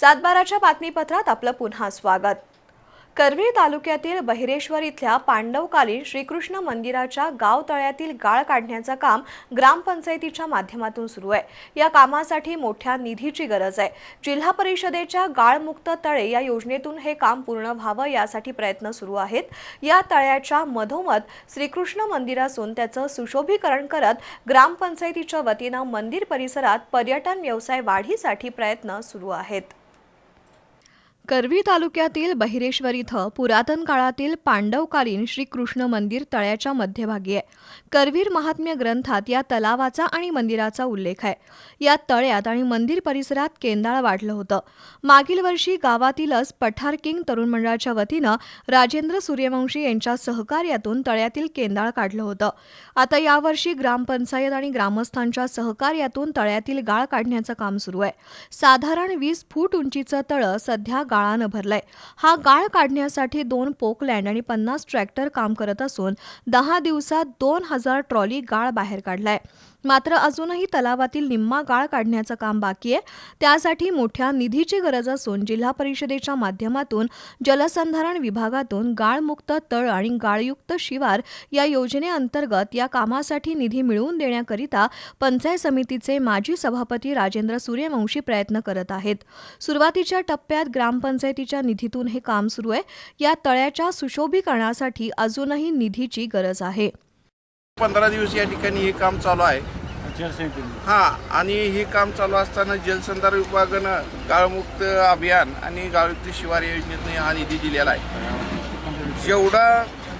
सातबाराच्या बातमीपत्रात आपलं पुन्हा स्वागत. करवीर तालुक्यातील बहिरेश्वर इथल्या पांडवकालीन श्रीकृष्ण मंदिराच्या गाव तळ्यातील गाळ काढण्याचं काम ग्रामपंचायतीच्या माध्यमातून सुरू आहे. या कामासाठी मोठ्या निधीची गरज आहे. जिल्हा परिषदेच्या गाळमुक्त तळे या योजनेतून हे काम पूर्ण व्हावं यासाठी प्रयत्न सुरू आहेत. या तळ्याच्या मधोमध श्रीकृष्ण मंदिर असून त्याचं सुशोभीकरण करत ग्रामपंचायतीच्या वतीनं मंदिर परिसरात पर्यटन व्यवसाय वाढीसाठी प्रयत्न सुरू आहेत. करवी तालुक्यातील बहिरेश्वर इथं पुरातन काळातील पांडवकालीन श्रीकृष्ण मंदिर तळ्याच्या मध्यभागी आहे. करवीर महात्म्य ग्रंथात या तलावाचा आणि मंदिराचा उल्लेख आहे. या तळ्यात आणि मंदिर परिसरात केंदाळ वाढलं होतं. मागील वर्षी गावातीलच पठार किंग तरुण मंडळाच्या वतीनं राजेंद्र सूर्यवंशी यांच्या सहकार्यातून तळ्यातील केंदाळ काढलं होतं. आता यावर्षी ग्रामपंचायत आणि ग्रामस्थांच्या सहकार्यातून तळ्यातील गाळ काढण्याचं काम सुरू आहे. साधारण वीस फूट उंचीचं तळं सध्या गाळानं भरलाय. हा गाळ काढण्यासाठी दोन पोकलँड आणि पन्नास ट्रॅक्टर काम करत असून दहा दिवसात दोन हजार ट्रॉली गाळ बाहेर काढलाय. मात्र अजूनही तलावातील निम्मा गाळ काढण्याचं काम बाकी आहे. त्यासाठी मोठ्या निधीची गरज असून जिल्हा परिषदेच्या माध्यमातून जलसंधारण विभागातून गाळमुक्त तळ आणि गाळयुक्त शिवार या योजनेअंतर्गत या कामासाठी निधी मिळवून देण्याकरिता पंचायत समितीचे माजी सभापती राजेंद्र सूर्यवंशी प्रयत्न करत आहेत. सुरुवातीच्या टप्प्यात ग्रामपंचायतीच्या निधीतून हे काम सुरू आहे. या तळ्याच्या सुशोभीकरणासाठी अजूनही निधीची गरज आहे. पंधरा दिवस या ठिकाणी हे काम चालू आहे. हां आणि हे काम चालू असताना जलसंधारण विभागानं गाळमुक्त अभियान आणि गाळयुक्त शिवार या योजनेतून हा निधी दिलेला आहे. जेवढा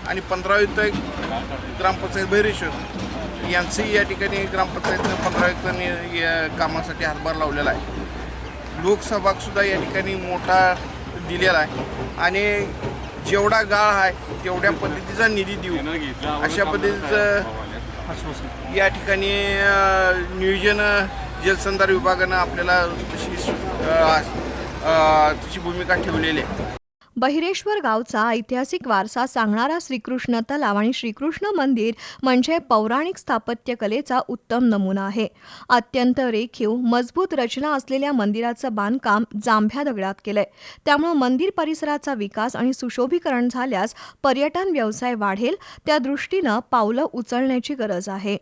आणि पंधरायुक्त एक ग्रामपंचायत भैरेश्वर यांचंही या ठिकाणी ग्रामपंचायतीनं पंधरायुक्त या कामासाठी हातभार लावलेला आहे. लोकसभागसुद्धा या ठिकाणी मोठा दिलेला आहे. आणि जेवढा गाळ आहे तेवढ्या पद्धतीचा निधी देऊ. अशा पद्धतीचं या ठिकाणी नियोजन जलसंधार विभागानं आपल्याला तशी तशी भूमिका ठेवलेली आहे. बहिरेश्वर गावचा ऐतिहासिक वारसा सांगणारा श्रीकृष्ण तलाव आणि श्रीकृष्ण मंदिर म्हणजे पौराणिक स्थापत्यकलेचा उत्तम नमुना आहे. अत्यंत रेखीव मजबूत रचना असलेल्या मंदिराचं बांधकाम जांभ्या दगडात केलंय. त्यामुळे मंदिर परिसराचा विकास आणि सुशोभीकरण झाल्यास पर्यटन व्यवसाय वाढेल. त्या दृष्टीनं पावलं उचलण्याची गरज आहे.